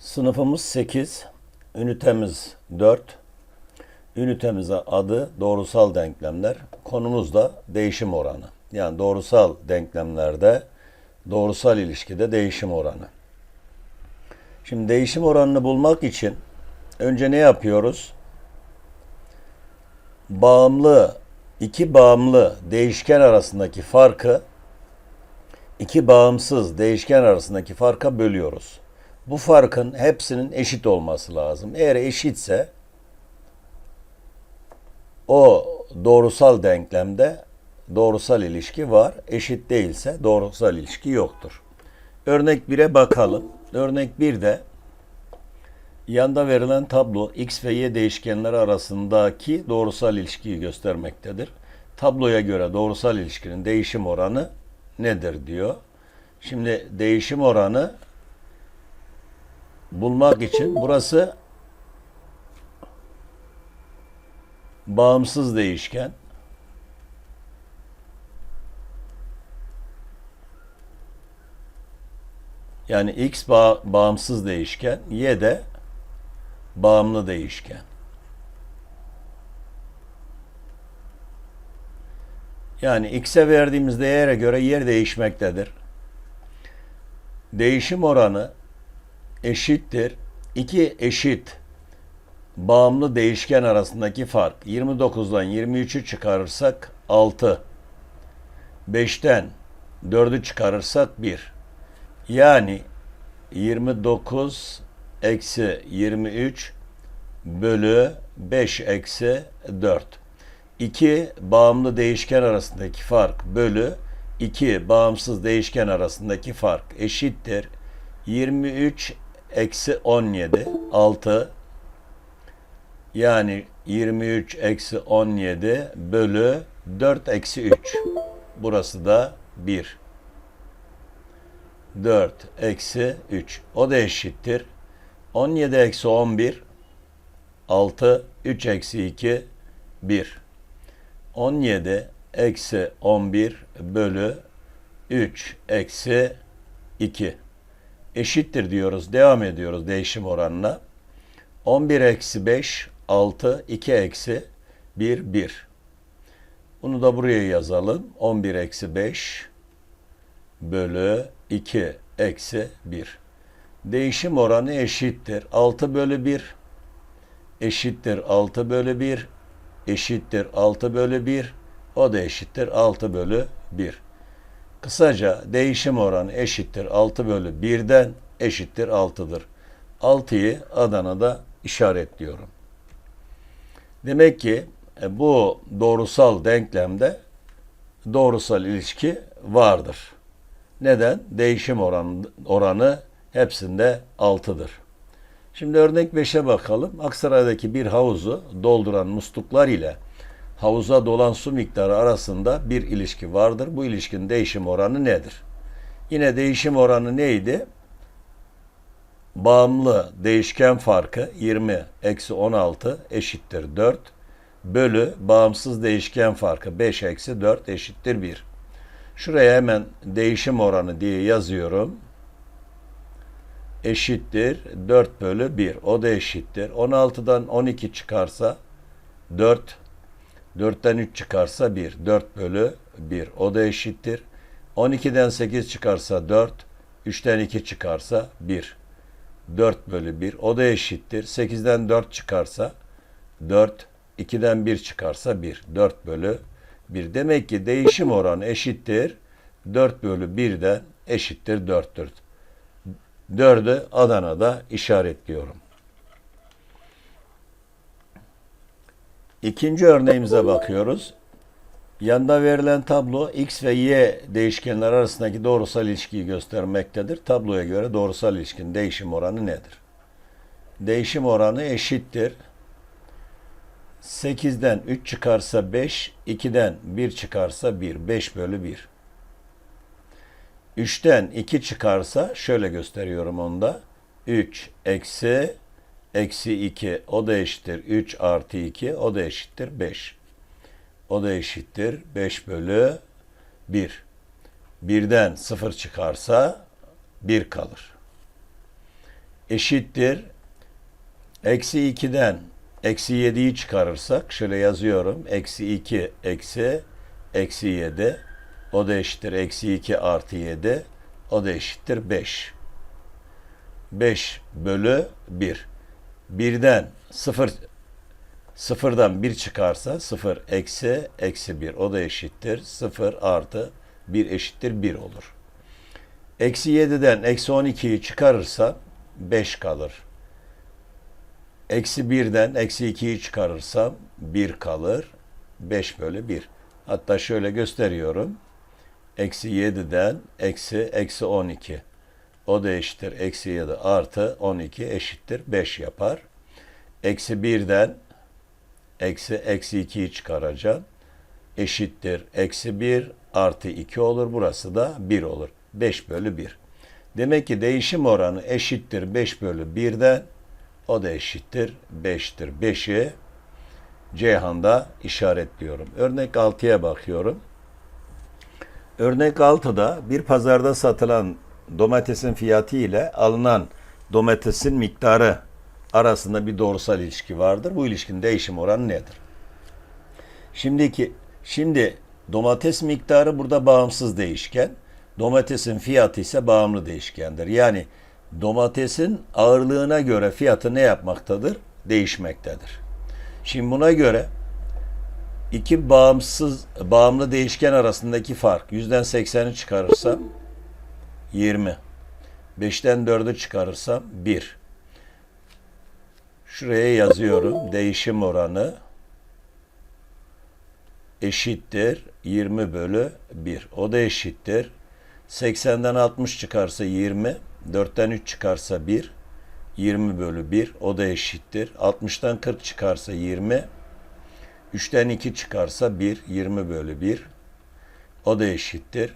Sınıfımız 8, ünitemiz 4. Ünitemize adı doğrusal denklemler. Konumuz da değişim oranı. Yani doğrusal denklemlerde doğrusal ilişkide değişim oranı. Şimdi değişim oranını bulmak için önce ne yapıyoruz? Bağımlı, iki bağımlı değişken arasındaki farkı iki bağımsız değişken arasındaki farka bölüyoruz. Bu farkın hepsinin eşit olması lazım. Eğer eşitse o doğrusal denklemde doğrusal ilişki var. Eşit değilse doğrusal ilişki yoktur. Örnek 1'e bakalım. Örnek 1'de yanda verilen tablo x ve y değişkenleri arasındaki doğrusal ilişkiyi göstermektedir. Tabloya göre doğrusal ilişkinin değişim oranı nedir diyor. Şimdi değişim oranı bulmak için burası bağımsız değişken. Yani x bağ- bağımsız değişken, y de bağımlı değişken. Yani x'e verdiğimiz değere göre yer değişmektedir. Değişim oranı eşittir. İki eşit bağımlı değişken arasındaki fark. 29'dan 23'ü çıkarırsak 6. 5'ten 4'ü çıkarırsak 1. Yani 29 eksi 23 bölü 5 eksi 4. 2 bağımlı değişken arasındaki fark bölü 2 bağımsız değişken arasındaki fark eşittir. 23 eksi 17 6 yani 23 eksi 17 bölü 4 eksi 3. Burası da 1. 4 eksi 3. O da eşittir. 17 eksi 11 6 3 eksi 2 1. 17 eksi 11 bölü 3 eksi 2 eşittir diyoruz. Devam ediyoruz değişim oranına. 11 eksi 5 6 2 eksi 1 1. Bunu da buraya yazalım. 11 eksi 5 bölü 2 eksi 1. Değişim oranı eşittir. 6 bölü 1 eşittir 6 bölü 1 eşittir 6 bölü 1 o da eşittir 6 bölü 1. Kısaca değişim oranı eşittir 6 bölü 1'den eşittir 6'dır. 6'yı Adana'da işaretliyorum. Demek ki e, bu doğrusal denklemde doğrusal ilişki vardır. Neden? Değişim oranı, oranı hepsinde 6'dır. Şimdi örnek 5'e bakalım. Aksaray'daki bir havuzu dolduran musluklar ile havuza dolan su miktarı arasında bir ilişki vardır. Bu ilişkinin değişim oranı nedir? Yine değişim oranı neydi? Bağımlı değişken farkı 20 eksi 16 eşittir 4 bölü bağımsız değişken farkı 5 eksi 4 eşittir 1. Şuraya hemen değişim oranı diye yazıyorum. Eşittir 4 bölü 1. O da eşittir. 16'dan 12 çıkarsa 4 4'ten 3 çıkarsa 1. 4 bölü 1. O da eşittir. 12'den 8 çıkarsa 4. 3'ten 2 çıkarsa 1. 4 bölü 1. O da eşittir. 8'den 4 çıkarsa 4. 2'den 1 çıkarsa 1. 4 bölü 1. Demek ki değişim oranı eşittir. 4 bölü 1'den eşittir 4'tür. 4'ü Adana'da işaretliyorum. İkinci örneğimize bakıyoruz. Yanda verilen tablo x ve y değişkenler arasındaki doğrusal ilişkiyi göstermektedir. Tabloya göre doğrusal ilişkinin değişim oranı nedir? Değişim oranı eşittir. 8'den 3 çıkarsa 5, 2'den 1 çıkarsa 1, 5 bölü 1. 3'ten 2 çıkarsa şöyle gösteriyorum onda. 3 eksi eksi 2 o da eşittir 3 artı 2 o da eşittir 5. O da eşittir 5 bölü 1. Birden 0 çıkarsa 1 kalır. eşittir. Eksi 2'den eksi 7'yi çıkarırsak şöyle yazıyorum. Eksi 2 eksi eksi 7 o da eşittir eksi 2 artı 7 o da eşittir 5. 5 bölü 1. Birden 0 sıfırdan 1 çıkarsa 0 eksi eksi 1 o da eşittir 0 artı 1 eşittir 1 olur. Eksi 7'den eksi 12'yi çıkarırsa 5 kalır. Eksi 1'den eksi 2'yi çıkarırsam 1 kalır. 5 bölü 1. Hatta şöyle gösteriyorum. Eksi 7'den eksi eksi 12. O da eşittir. Eksi 7 artı 12 eşittir. 5 yapar. Eksi 1'den eksi eksi 2'yi çıkaracağım. Eşittir. Eksi 1 artı 2 olur. Burası da 1 olur. 5 bölü 1. Demek ki değişim oranı eşittir 5 bölü 1'den o da eşittir 5'tir. 5'i Ceyhan'da işaretliyorum. Örnek 6'ya bakıyorum. Örnek 6'da bir pazarda satılan domatesin fiyatı ile alınan domatesin miktarı arasında bir doğrusal ilişki vardır. Bu ilişkinin değişim oranı nedir? Şimdiki şimdi domates miktarı burada bağımsız değişken. Domatesin fiyatı ise bağımlı değişkendir. Yani domatesin ağırlığına göre fiyatı ne yapmaktadır? Değişmektedir. Şimdi buna göre iki bağımsız bağımlı değişken arasındaki fark yüzden 80'i çıkarırsam 20. 5'ten 4'ü çıkarırsam 1. Şuraya yazıyorum. Değişim oranı eşittir 20 bölü 1. O da eşittir. 80'den 60 çıkarsa 20. 4'ten 3 çıkarsa 1. 20 bölü 1. O da eşittir. 60'tan 40 çıkarsa 20. 3'ten 2 çıkarsa 1. 20 bölü 1. O da eşittir.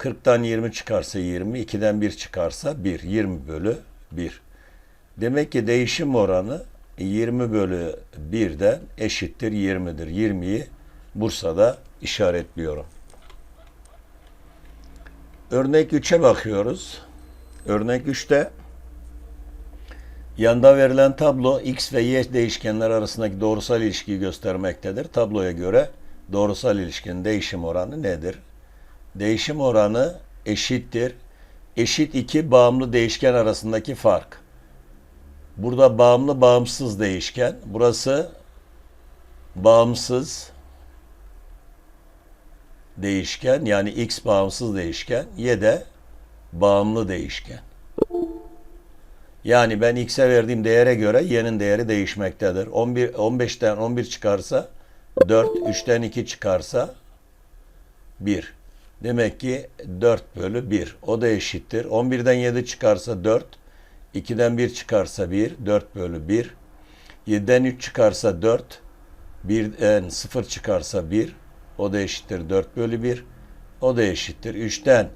40'tan 20 çıkarsa 20. 2'den 1 çıkarsa 1. 20 bölü 1. Demek ki değişim oranı 20 bölü 1'den eşittir 20'dir. 20'yi Bursa'da işaretliyorum. Örnek 3'e bakıyoruz. Örnek 3'te yanda verilen tablo x ve y değişkenler arasındaki doğrusal ilişkiyi göstermektedir. Tabloya göre doğrusal ilişkinin değişim oranı nedir? Değişim oranı eşittir. Eşit iki bağımlı değişken arasındaki fark. Burada bağımlı bağımsız değişken. Burası bağımsız değişken yani x bağımsız değişken y de bağımlı değişken. Yani ben x'e verdiğim değere göre y'nin değeri değişmektedir. 11 15'ten 11 çıkarsa 4, 3'ten 2 çıkarsa 1. Demek ki 4 bölü 1. O da eşittir. 11'den 7 çıkarsa 4, 2'den 1 çıkarsa 1, 4 bölü 1. 7'den 3 çıkarsa 4, 1'den 0 çıkarsa 1, o da eşittir 4 bölü 1. O da eşittir. 3'ten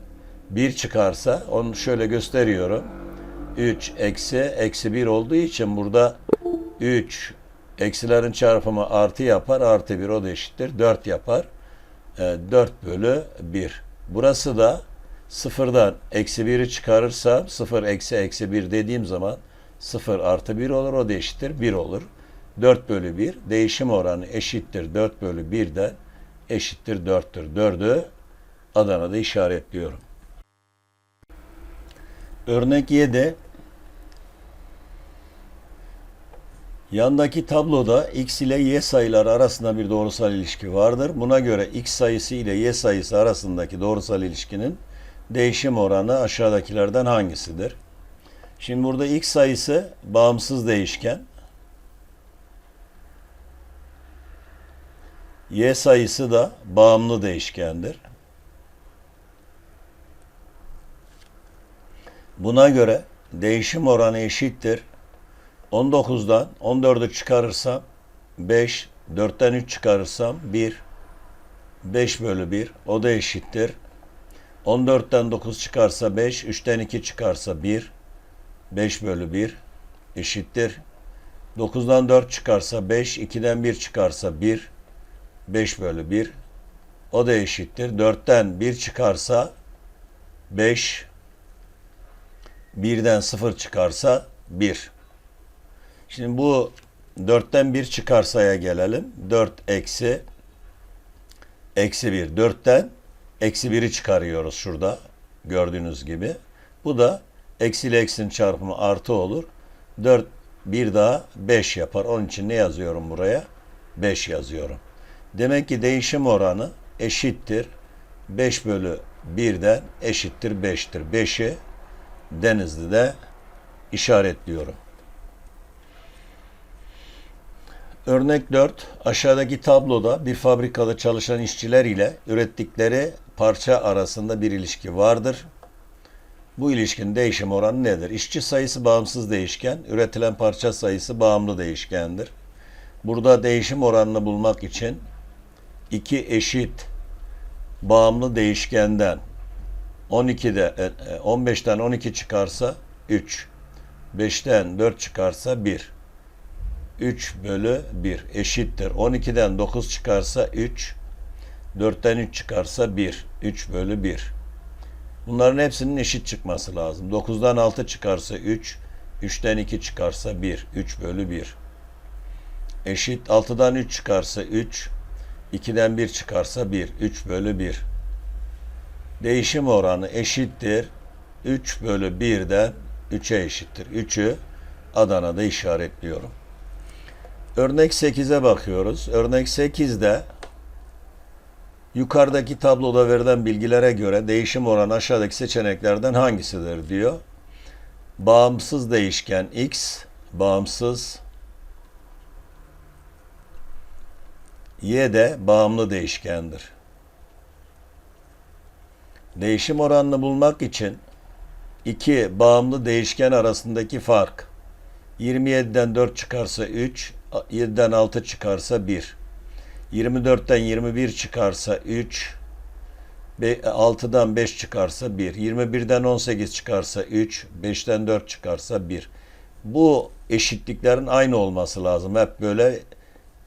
1 çıkarsa onu şöyle gösteriyorum. 3 eksi eksi 1 olduğu için burada 3 eksilerin çarpımı artı yapar. Artı 1 o da eşittir. 4 yapar. E, 4 bölü 1. Burası da sıfırdan eksi 1'i çıkarırsam 0 eksi eksi 1 dediğim zaman 0 artı 1 olur. O da eşittir 1 olur. 4 bölü 1 değişim oranı eşittir 4 bölü 1'den eşittir 4'tür. 4'ü Adana'da işaretliyorum. Örnek 7 Yandaki tabloda x ile y sayıları arasında bir doğrusal ilişki vardır. Buna göre x sayısı ile y sayısı arasındaki doğrusal ilişkinin değişim oranı aşağıdakilerden hangisidir? Şimdi burada x sayısı bağımsız değişken. Y sayısı da bağımlı değişkendir. Buna göre değişim oranı eşittir. 19'dan 14'ü çıkarırsam 5, 4'ten 3 çıkarırsam 1, 5 bölü 1 o da eşittir. 14'ten 9 çıkarsa 5, 3'ten 2 çıkarsa 1, 5 bölü 1 eşittir. 9'dan 4 çıkarsa 5, 2'den 1 çıkarsa 1, 5 bölü 1 o da eşittir. 4'ten 1 çıkarsa 5 1'den 0 çıkarsa 1. Şimdi bu 4'ten 1 çıkarsaya gelelim. 4 eksi eksi 1. 4'ten eksi 1'i çıkarıyoruz şurada gördüğünüz gibi. Bu da eksi ile eksinin çarpımı artı olur. 4 bir daha 5 yapar. Onun için ne yazıyorum buraya? 5 yazıyorum. Demek ki değişim oranı eşittir. 5 bölü 1'den eşittir 5'tir. 5'i Denizli'de işaretliyorum. Örnek 4. Aşağıdaki tabloda bir fabrikada çalışan işçiler ile ürettikleri parça arasında bir ilişki vardır. Bu ilişkinin değişim oranı nedir? İşçi sayısı bağımsız değişken, üretilen parça sayısı bağımlı değişkendir. Burada değişim oranını bulmak için iki eşit bağımlı değişkenden 12'de e, 15'ten 12 çıkarsa 3. 5'ten 4 çıkarsa 1. 3 bölü 1 eşittir. 12'den 9 çıkarsa 3. 4'ten 3 çıkarsa 1. 3 bölü 1. Bunların hepsinin eşit çıkması lazım. 9'dan 6 çıkarsa 3. 3'ten 2 çıkarsa 1. 3 bölü 1. Eşit 6'dan 3 çıkarsa 3. 2'den 1 çıkarsa 1. 3 bölü 1. Değişim oranı eşittir. 3 bölü 1'den 3'e eşittir. 3'ü Adana'da işaretliyorum. Örnek 8'e bakıyoruz. Örnek 8'de yukarıdaki tabloda verilen bilgilere göre değişim oranı aşağıdaki seçeneklerden hangisidir diyor. Bağımsız değişken x, bağımsız y de bağımlı değişkendir. Değişim oranını bulmak için iki bağımlı değişken arasındaki fark 27'den 4 çıkarsa 3, 7'den 6 çıkarsa 1. 24'ten 21 çıkarsa 3, 6'dan 5 çıkarsa 1. 21'den 18 çıkarsa 3, 5'ten 4 çıkarsa 1. Bu eşitliklerin aynı olması lazım. Hep böyle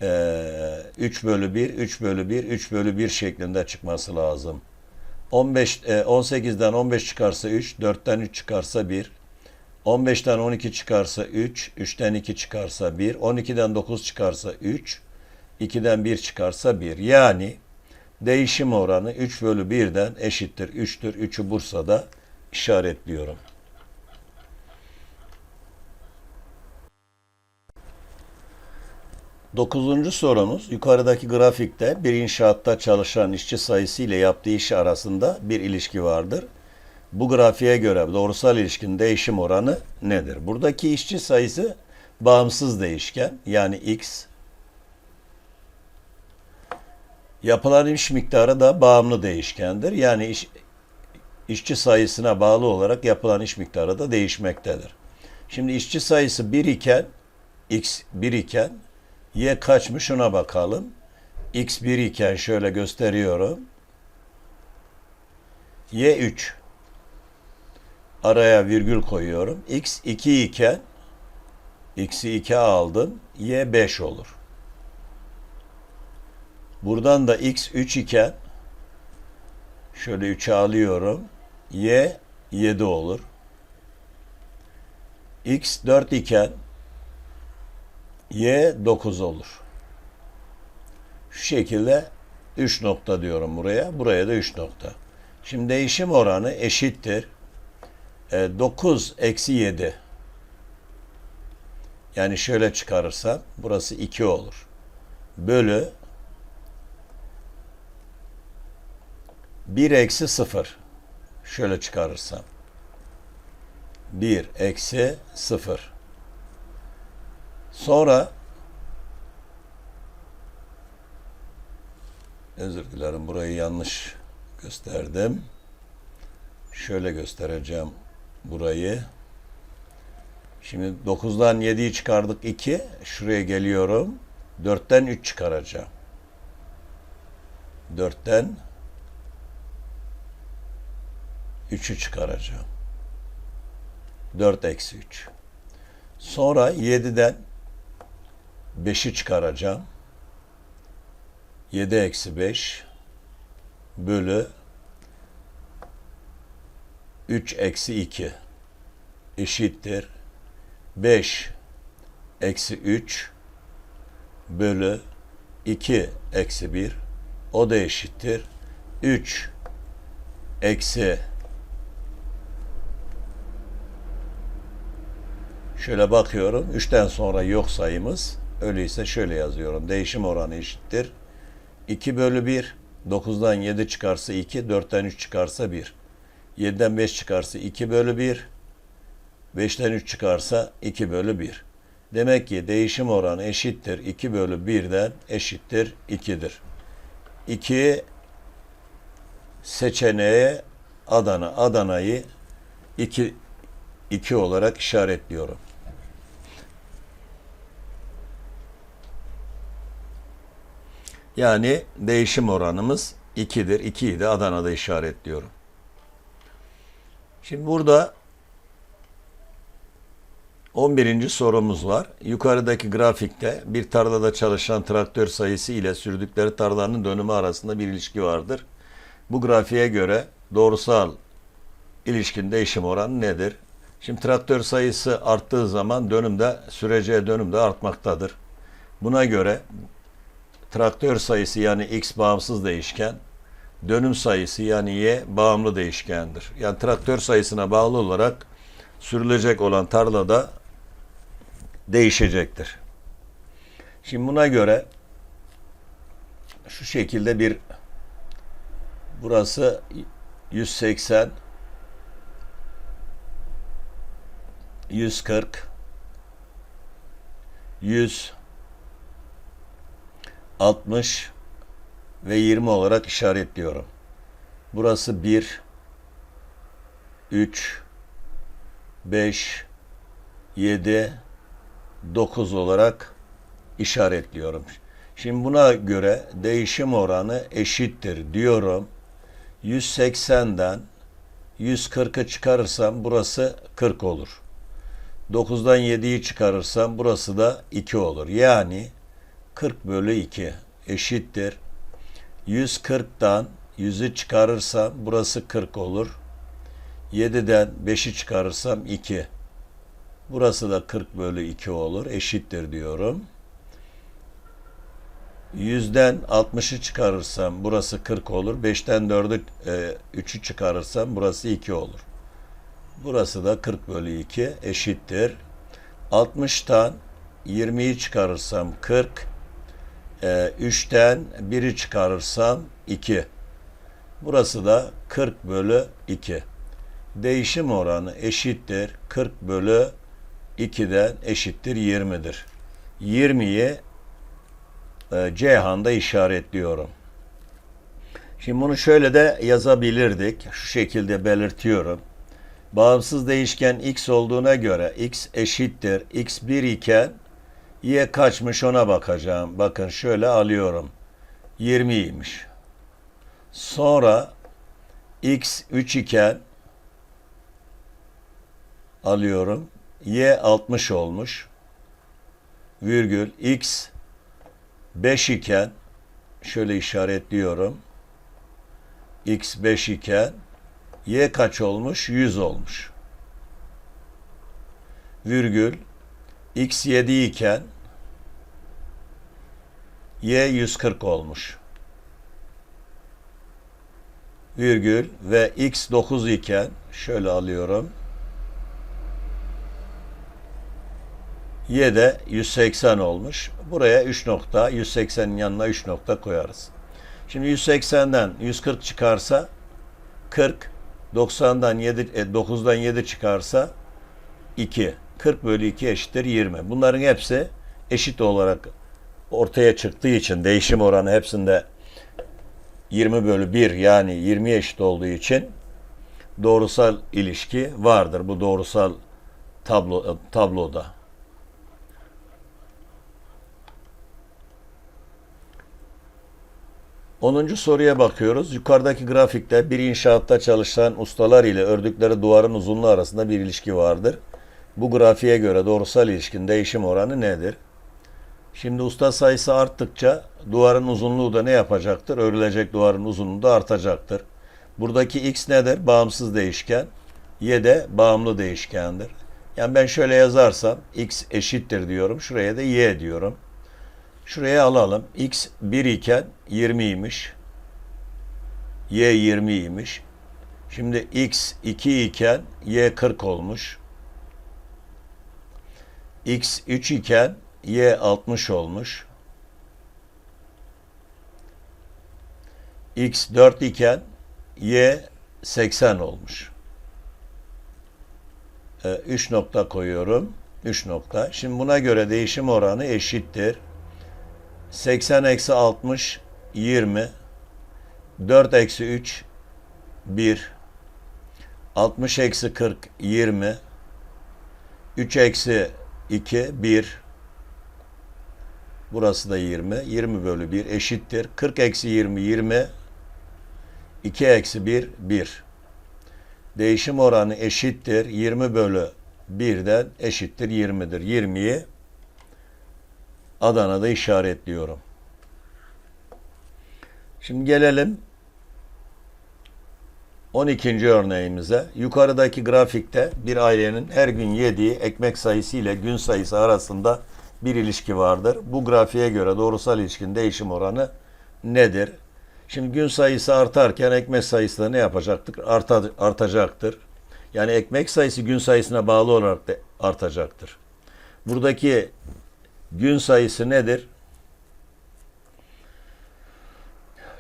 e, 3 bölü 1, 3 bölü 1, 3 bölü 1 şeklinde çıkması lazım. 15, e, 18'den 15 çıkarsa 3, 4'ten 3 çıkarsa 1. 15'ten 12 çıkarsa 3, 3'ten 2 çıkarsa 1, 12'den 9 çıkarsa 3, 2'den 1 çıkarsa 1. Yani değişim oranı 3 bölü 1'den eşittir 3'tür. 3'ü Bursa'da işaretliyorum. Dokuzuncu sorumuz yukarıdaki grafikte bir inşaatta çalışan işçi sayısı ile yaptığı iş arasında bir ilişki vardır. Bu grafiğe göre doğrusal ilişkinin değişim oranı nedir? Buradaki işçi sayısı bağımsız değişken yani x. Yapılan iş miktarı da bağımlı değişkendir. Yani iş, işçi sayısına bağlı olarak yapılan iş miktarı da değişmektedir. Şimdi işçi sayısı 1 iken x 1 iken y kaçmış ona bakalım. x 1 iken şöyle gösteriyorum. y 3 araya virgül koyuyorum. X 2 iken X'i 2 aldım. Y 5 olur. Buradan da X 3 iken şöyle 3'e alıyorum. Y 7 olur. X 4 iken Y 9 olur. Şu şekilde 3 nokta diyorum buraya. Buraya da 3 nokta. Şimdi değişim oranı eşittir. 9 e, eksi 7. Yani şöyle çıkarırsam burası 2 olur. Bölü 1 eksi 0. Şöyle çıkarırsam. 1 eksi 0. Sonra özür dilerim burayı yanlış gösterdim. Şöyle göstereceğim burayı. Şimdi 9'dan 7'yi çıkardık 2. Şuraya geliyorum. 4'ten 3 çıkaracağım. 4'ten 3'ü çıkaracağım. 4 eksi 3. Sonra 7'den 5'i çıkaracağım. 7 eksi 5 bölü 3 eksi 2 eşittir. 5 eksi 3 bölü 2 eksi 1 o da eşittir. 3 eksi şöyle bakıyorum 3'ten sonra yok sayımız öyleyse şöyle yazıyorum değişim oranı eşittir. 2 bölü 1 9'dan 7 çıkarsa 2 4'ten 3 çıkarsa 1 7'den 5 çıkarsa 2 bölü 1 5'ten 3 çıkarsa 2 bölü 1. Demek ki değişim oranı eşittir 2 bölü 1'den eşittir 2'dir. 2 seçeneğe Adana. Adana'yı 2 2 olarak işaretliyorum. Yani değişim oranımız 2'dir. 2'yi de Adana'da işaretliyorum. Şimdi burada 11. sorumuz var. Yukarıdaki grafikte bir tarlada çalışan traktör sayısı ile sürdükleri tarlanın dönümü arasında bir ilişki vardır. Bu grafiğe göre doğrusal ilişkin değişim oranı nedir? Şimdi traktör sayısı arttığı zaman dönümde süreceği dönüm de artmaktadır. Buna göre traktör sayısı yani x bağımsız değişken, dönüm sayısı yani y bağımlı değişkendir. Yani traktör sayısına bağlı olarak sürülecek olan tarlada değişecektir. Şimdi buna göre şu şekilde bir burası 180 140 100 60 ve 20 olarak işaretliyorum. Burası 1 3 5 7 9 olarak işaretliyorum. Şimdi buna göre değişim oranı eşittir diyorum. 180'den 140'ı çıkarırsam burası 40 olur. 9'dan 7'yi çıkarırsam burası da 2 olur. Yani 40 bölü 2 eşittir. 140'dan 100'ü çıkarırsam burası 40 olur. 7'den 5'i çıkarırsam 2. Burası da 40 bölü 2 olur. Eşittir diyorum. 100'den 60'ı çıkarırsam burası 40 olur. 5'ten 4'ü e, 3'ü çıkarırsam burası 2 olur. Burası da 40 bölü 2 eşittir. 60'tan 20'yi çıkarırsam 40. E, 3'ten 1'i çıkarırsam 2. Burası da 40 bölü 2. Değişim oranı eşittir. 40 bölü 2'den eşittir 20'dir. 20'yi e, Ceyhan'da işaretliyorum. Şimdi bunu şöyle de yazabilirdik. Şu şekilde belirtiyorum. Bağımsız değişken x olduğuna göre x eşittir x1 iken y kaçmış ona bakacağım. Bakın şöyle alıyorum. 20'ymiş. Sonra x 3 iken alıyorum. Y 60 olmuş. Virgül x 5 iken şöyle işaretliyorum. x 5 iken y kaç olmuş? 100 olmuş. Virgül x 7 iken y 140 olmuş. Virgül ve x 9 iken şöyle alıyorum. Y de 180 olmuş. Buraya 3 nokta, 180'in yanına 3 nokta koyarız. Şimdi 180'den 140 çıkarsa 40, 90'dan 7, e, 9'dan 7 çıkarsa 2. 40 bölü 2 eşittir 20. Bunların hepsi eşit olarak ortaya çıktığı için değişim oranı hepsinde 20 bölü 1 yani 20 eşit olduğu için doğrusal ilişki vardır bu doğrusal tablo tabloda. 10. soruya bakıyoruz. Yukarıdaki grafikte bir inşaatta çalışan ustalar ile ördükleri duvarın uzunluğu arasında bir ilişki vardır. Bu grafiğe göre doğrusal ilişkin değişim oranı nedir? Şimdi usta sayısı arttıkça duvarın uzunluğu da ne yapacaktır? Örülecek duvarın uzunluğu da artacaktır. Buradaki x nedir? Bağımsız değişken. Y de bağımlı değişkendir. Yani ben şöyle yazarsam x eşittir diyorum. Şuraya da y diyorum. Şuraya alalım. x 1 iken 20'ymiş. y 20'ymiş. Şimdi x 2 iken y 40 olmuş. X 3 iken y 60 olmuş. x 4 iken y 80 olmuş. 3 nokta koyuyorum. 3 nokta. Şimdi buna göre değişim oranı eşittir. 80 eksi 60 20 4 eksi 3 1 60 eksi 40 20 3 eksi 2 1 Burası da 20. 20 bölü 1 eşittir. 40 eksi 20 20 2 eksi 1 1 Değişim oranı eşittir. 20 bölü 1'den eşittir 20'dir. 20'yi Adana'da işaretliyorum. Şimdi gelelim 12. örneğimize. Yukarıdaki grafikte bir ailenin her gün yediği ekmek sayısı ile gün sayısı arasında bir ilişki vardır. Bu grafiğe göre doğrusal ilişkinin değişim oranı nedir? Şimdi gün sayısı artarken ekmek sayısı da ne yapacaktır? Arta, artacaktır. Yani ekmek sayısı gün sayısına bağlı olarak da artacaktır. Buradaki gün sayısı nedir?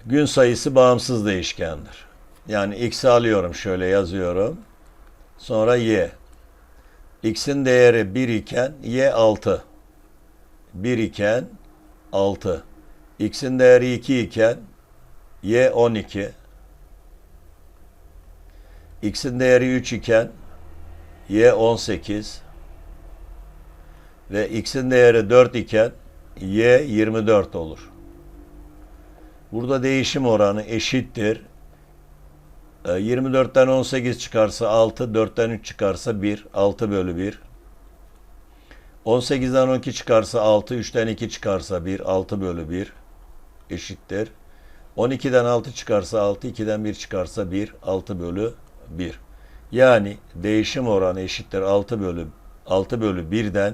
Gün sayısı bağımsız değişkendir. Yani x'i alıyorum şöyle yazıyorum. Sonra y. x'in değeri 1 iken y 6. 1 iken 6. x'in değeri 2 iken y 12. x'in değeri 3 iken y 18 ve x'in değeri 4 iken y 24 olur. Burada değişim oranı eşittir. Ee, 24'ten 18 çıkarsa 6, 4'ten 3 çıkarsa 1, 6 bölü 1. 18'den 12 çıkarsa 6, 3'ten 2 çıkarsa 1, 6 bölü 1 eşittir. 12'den 6 çıkarsa 6, 2'den 1 çıkarsa 1, 6 bölü 1. Yani değişim oranı eşittir 6 bölü 6 bölü 1'den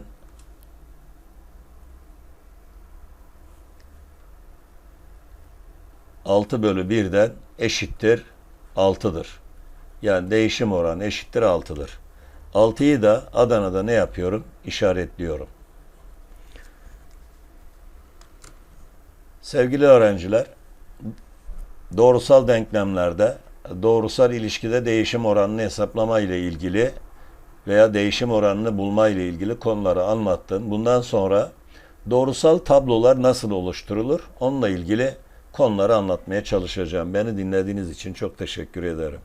altı bölü 1'den eşittir 6'dır. Yani değişim oranı eşittir 6'dır. 6'yı da Adana'da ne yapıyorum? İşaretliyorum. Sevgili öğrenciler, doğrusal denklemlerde doğrusal ilişkide değişim oranını hesaplama ile ilgili veya değişim oranını bulma ile ilgili konuları anlattım. Bundan sonra doğrusal tablolar nasıl oluşturulur? Onunla ilgili konuları anlatmaya çalışacağım. Beni dinlediğiniz için çok teşekkür ederim.